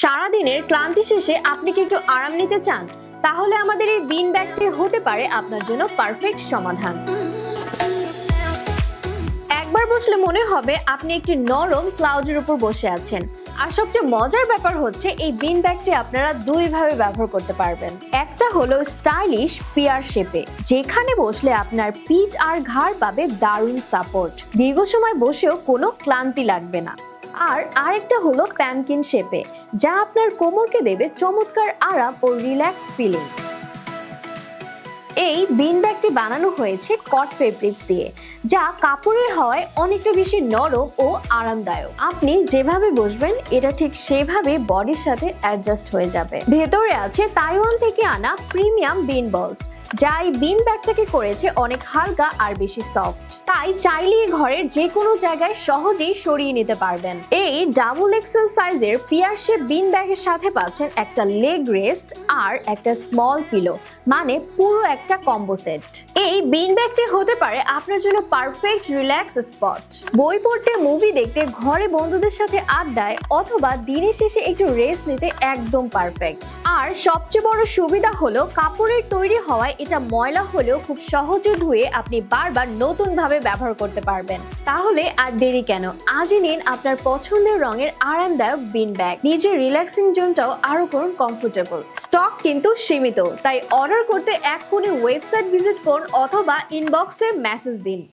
সারাদিনের ক্লান্তি শেষে আপনি কি একটু আরাম নিতে চান? তাহলে আমাদের এই বিন ব্যাগটি হতে পারে আপনার জন্য পারফেক্ট সমাধান। একবার বসলে মনে হবে আপনি একটি নরম ক্লাউডের উপর বসে আছেন। আর সবচেয়ে মজার ব্যাপার হচ্ছে এই বিন ব্যাগটি আপনারা দুইভাবে ব্যবহার করতে পারবেন। একটা হলো স্টাইলিশ পিয়ার শেপে, যেখানে বসলে আপনার পিঠ আর ঘাড় পাবে দারুণ সাপোর্ট। দীর্ঘ সময় বসেও কোনো ক্লান্তি লাগবে না। আর আরেকটা হলো প্যামকিন শেপে, যা আপনার কোমরকে দেবে চমৎকার আরাম ও রিল্যাক্স ফিলিং। এই বিন ব্যাগটি বানানো হয়েছে কট ফেব্রিক্স দিয়ে, যা কাপড়ের হওয়ায় অনেকটা বেশি নরম ও আরামদায়ক। আপনি যেভাবে বসবেন, এটা ঠিক সেভাবে বডির সাথে অ্যাডজাস্ট হয়ে যাবে। ভেতরে আছে তাইওয়ান থেকে আনা প্রিমিয়াম বিন বলস যা এই বিন ব্যাগটাকে করেছে অনেক হালকা আর বেশি সফট। তাই চাইলে ঘরের যে কোনো জায়গায় সহজেই সরিয়ে নিতে পারবেন। এই ডাবল এক্সেল সাইজের পিয়ার শেপ বিন ব্যাগের সাথে পাচ্ছেন একটা লেগ রেস্ট আর একটা স্মল পিলো মানে পুরো একটা কম্বো সেট। এই বিন ব্যাগটি হতে পারে আপনার জন্য পারফেক্ট রিল্যাক্স স্পট বই পড়তে মুভি দেখতে, ঘরে বন্ধুদের সাথে আড্ডায় অথবা দিনের শেষে একটু রেস্ট নিতে একদম পারফেক্ট আর সবচেয়ে বড় সুবিধা হলো কাপড়ের তৈরি হওয়ায় এটা ময়লা হলেও খুব সহজে ধুয়ে আপনি বারবার নতুন ভাবে ব্যবহার করতে পারবেন। তাহলে আর দেরি কেন? আজই নিন আপনার পছন্দের রঙের আরামদায়ক বিন ব্যাগ নিজের রিল্যাক্সিং জোনটাও আরও করুন কমফোর্টেবল স্টক কিন্তু সীমিত, তাই অর্ডার করতে এক এক্ষুনি ওয়েবসাইট ভিজিট করুন অথবা ইনবক্সে মেসেজ দিন।